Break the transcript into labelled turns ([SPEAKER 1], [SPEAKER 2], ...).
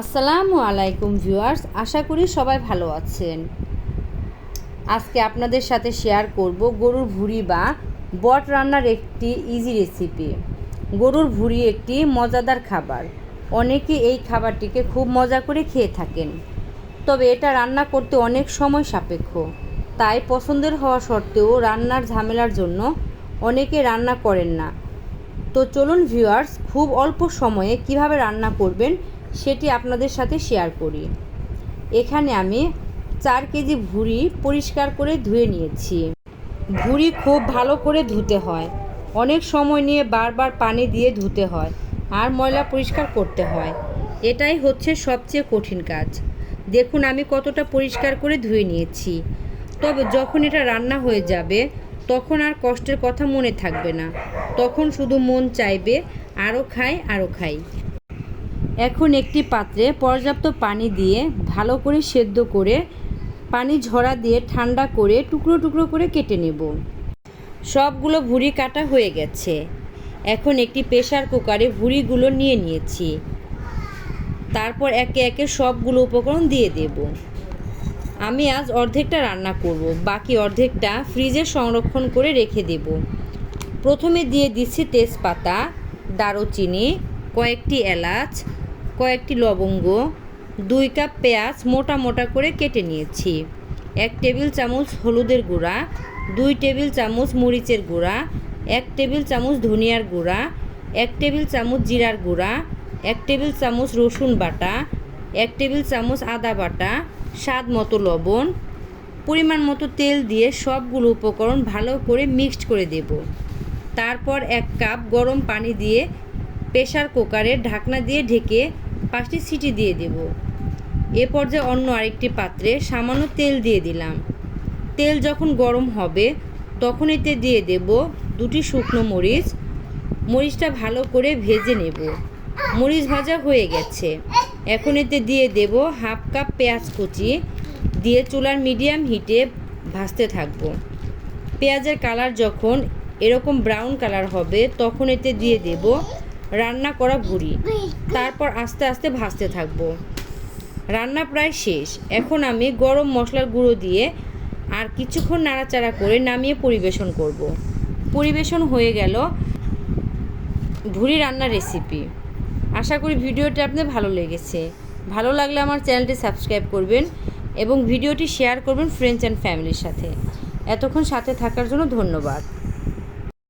[SPEAKER 1] আসসালামু আলাইকুম ভিউয়ার্স, আশা করি সবাই ভালো আছেন। আজকে আপনাদের সাথে শেয়ার করব গরুর ভুঁড়ি বা বট রান্নার একটি ইজি রেসিপি গরুর ভুঁড়ি একটি মজাদার খাবার। অনেকে এই খাবারটিকে খুব মজা করে খেয়ে থাকেন। তবে এটা রান্না করতে অনেক সময় সাপেক্ষ। তাই পছন্দের হওয়া সত্ত্বেও রান্নার ঝামেলার জন্য অনেকে রান্না করেন না। তো চলুন ভিউয়ার্স, খুব অল্প সময়ে কীভাবে রান্না করবেন সেটি আপনাদের সাথে শেয়ার করি। এখানে আমি চার কেজি ভুড়ি পরিষ্কার করে ধুয়ে নিয়েছি। ভুড়ি খুব ভালো করে ধুতে হয়। অনেক সময় নিয়ে বারবার পানি দিয়ে ধুতে হয় আর ময়লা পরিষ্কার করতে হয়। এটাই হচ্ছে সবচেয়ে কঠিন কাজ। দেখুন আমি কতটা পরিষ্কার করে ধুয়ে নিয়েছি। তবে যখন এটা রান্না হয়ে যাবে, তখন আর কষ্টের কথা মনে থাকবে না। তখন শুধু মন চাইবে আরও খাই আরও খাই। এখন একটি পাত্রে পর্যাপ্ত পানি দিয়ে ভালো করে সেদ্ধ করে পানি ঝরা দিয়ে ঠান্ডা করে টুকরো টুকরো করে কেটে নেব। সবগুলো ভুঁড়ি কাটা হয়ে গেছে। এখন একটি প্রেশার কুকারে ভুঁড়িগুলো নিয়ে নিয়েছি। তারপর একে একে সবগুলো উপকরণ দিয়ে দেব। আমি আজ অর্ধেকটা রান্না করব, বাকি অর্ধেকটা ফ্রিজে সংরক্ষণ করে রেখে দেব। প্রথমে দিয়ে দিচ্ছি তেজপাতা, দারুচিনি, কয়েকটি এলাচ কয়েকটি লবঙ্গ, দুই কাপ পেঁয়াজ মোটা মোটা করে কেটে নিয়েছি, এক টেবিল চামচ হলুদের গুঁড়া, দুই টেবিল চামচ মরিচের গুঁড়া, এক টেবিল চামচ ধনিয়ার গুঁড়া, এক টেবিল চামচ জিরার গুঁড়া, এক টেবিল চামচ রসুন বাটা, এক টেবিল চামচ আদা বাটা, স্বাদ মতো লবণ, পরিমাণ মতো তেল দিয়ে সবগুলো উপকরণ ভালো করে মিক্সড করে দেব। তারপর এক কাপ গরম পানি দিয়ে প্রেশার কুকারে ঢাকনা দিয়ে ঢেকে পাঁচটি সিটি দিয়ে দেব। এ পর্যায়ে অন্য আরেকটি পাত্রে সামান্য তেল দিয়ে দিলাম। তেল যখন গরম হবে, তখন এতে দিয়ে দেব দুটি শুকনো মরিচ। মরিচটা ভালো করে ভেজে নেব। মরিচ ভাজা হয়ে গেছে। এখন এতে দিয়ে দেব হাফ কাপ পেঁয়াজ কুচি দিয়ে চুলার মিডিয়াম হিটে ভাজতে থাকব। পেঁয়াজের কালার যখন এরকম ব্রাউন কালার হবে, তখন এতে দিয়ে দেব রান্না করা ভুড়ি। তারপর আস্তে আস্তে ভাজতে থাকব। রান্না প্রায় শেষ। এখন আমি গরম মশলার গুঁড়ো দিয়ে আর কিছুক্ষণ নাড়াচাড়া করে নামিয়ে পরিবেশন করব। পরিবেশন হয়ে গেল ভুড়ি রান্নার রেসিপি। আশা করি ভিডিওটি আপনাদের ভালো লেগেছে। ভালো লাগলে আমার চ্যানেলটি সাবস্ক্রাইব করবেন এবং ভিডিওটি শেয়ার করবেন ফ্রেন্ডস অ্যান্ড ফ্যামিলির সাথে। এতক্ষণ সাথে থাকার জন্য ধন্যবাদ।